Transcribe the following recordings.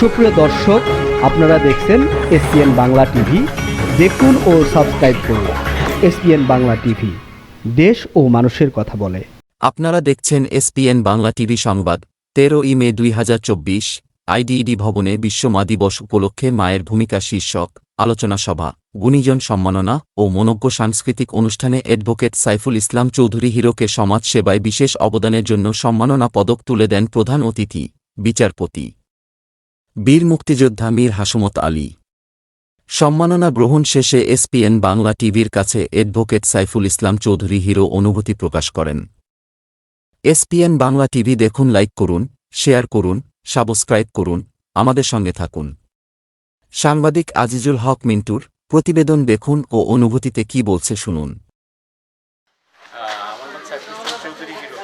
সুপ্রিয় দর্শক, আপনারা দেখছেন এসপিএন বাংলা টিভি। দেখুন ও সাবস্ক্রাইব করুন এসপিএন বাংলা টিভি। দেশ ও মানুষের কথা বলে। আপনারা দেখছেন এসপিএন বাংলা টিভি সংবাদ, তেরো ই মে দুই হাজার চব্বিশ, আইডিইডি ভবনে বিশ্ব মা দিবস উপলক্ষে মায়ের ভূমিকা শীর্ষক, আলোচনা সভা, গুণীজন সম্মাননা ও মনজ্ঞ সাংস্কৃতিক অনুষ্ঠানে অ্যাডভোকেট সাইফুল ইসলাম চৌধুরী হিরোকে সমাজ সেবায় বিশেষ অবদানের জন্য সম্মাননা পদক তুলে দেন প্রধান অতিথি, বিচারপতি। বীর মুক্তিযোদ্ধা মীর হাসমত আলী। সম্মাননা গ্রহণ শেষে এসপিএন বাংলা টিভির কাছে অ্যাডভোকেট সাইফুল ইসলাম চৌধুরী হিরো অনুভূতি প্রকাশ করেন। এসপিএন বাংলা টিভি দেখুন, লাইক করুন, শেয়ার করুন, সাবস্ক্রাইব করুন, আমাদের সঙ্গে থাকুন। সাংবাদিক আজিজুল হক মিন্টুর প্রতিবেদন দেখুন ও অনুভূতিতে কি বলছে শুনুন আহ, আমার নাম সাইফুল ইসলাম চৌধুরী হিরো।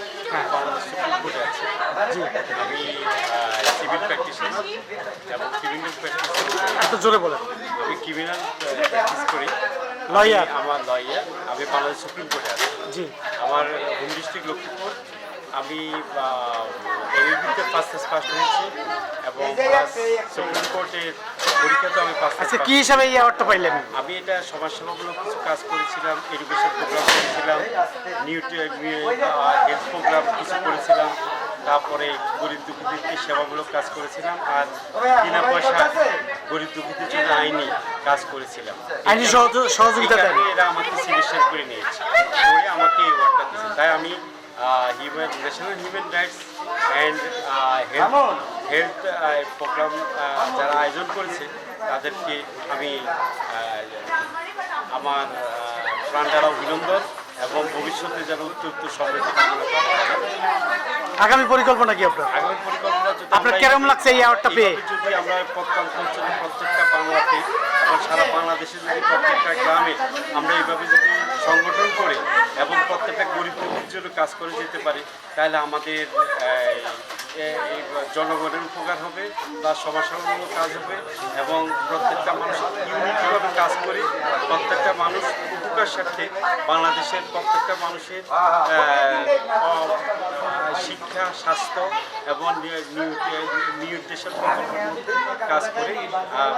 বাংলাদেশ সুপ্রিম কোর্টে আছে আমি সিভিল প্র্যাকটিশনার এবং ক্রিমিনাল প্র্যাকটিস এত জোরে বলেন। আমি ক্রিমিনাল প্র্যাকটিস করি। লয়ার। আমি- আমার লয়ার। আমি বাংলাদেশ সুপ্রিম কোর্টে আছি। জি। আমার হোম ডিস্ট্রিক্ট লক্ষ্মীপুর। আমি এমবিতে ফার্স্ট ক্লাস পাস হয়েছি এবং সুপ্রিম কোর্টের পরীক্ষাতে আমি পাস আচ্ছা কি হিসাবে এই অ্যাওয়ার্ডটা পাইলেন? আমি এটা সমাজসেবামূলক কিছু কাজ করেছিলাম এডুকেশন প্রোগ্রাম করেছিলাম নিউট্রি হেলথ প্রোগ্রাম কিছু করেছিলাম তারপরে গরিব দুঃখীদেরকে সেবামূলক কাজ করেছিলাম আর বিনা পয়সা গরিব দুঃখীদের জন্য আইনি কাজ করেছিলাম। আইনি সহযোগ- সহযোগিতা এরা আমাকে সিলেকশন করে নিয়েছে। করে আমাকে এই অ্যাওয়ার্ডটা দিয়েছে। তাই আমি human national human rights and health health programme যারা আয়োজন করেছে তাদেরকে আমি আমার আহ, প্রাণ দ্বারা অভিনন্দন এবং ভবিষ্যতে যেন উত্তর সমৃদ্ধি। আগামী পরিকল্পনা কি আপনার আগামী পরিকল্পনা যদি আপনার কেরম লাগছে এই অ্যাওয়ার্ডটা পেয়ে? যদি আমরা প্রত্যন্ত অঞ্চলে প্রত্যেকটা বাংলাতে এবং সারা বাংলাদেশে যদি প্রত্যেকটা গ্রামে আমরা এইভাবে যদি সংগঠন করে এবং প্রত্যেকটা গরিব দুঃখীর জন্য কাজ করে যেতে পারি তাহলে আমাদের এই, জনগণের উপকার হবে তার সমাজসেবামূলক কাজ হবে এবং প্রত্যেকটা মানুষ ইউনিটিভাবে কাজ করে প্রত্যেকটা মানুষ উপকার স্বার্থে বাংলাদেশের প্রত্যেকটা মানুষের শিক্ষা স্বাস্থ্য এবং প্রকল্পের মধ্যে কাজ করে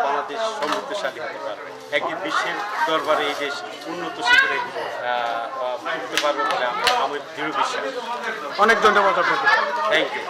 বাংলাদেশ সমৃদ্ধশালী হতে পারবে। একদিন বিশ্বের দরবারে এই দেশ উন্নত শিখরে উঠতে পারবে বলে আমার আমার দৃঢ় বিশ্বাস অনেক ধন্যবাদ আপনাকে। Thank you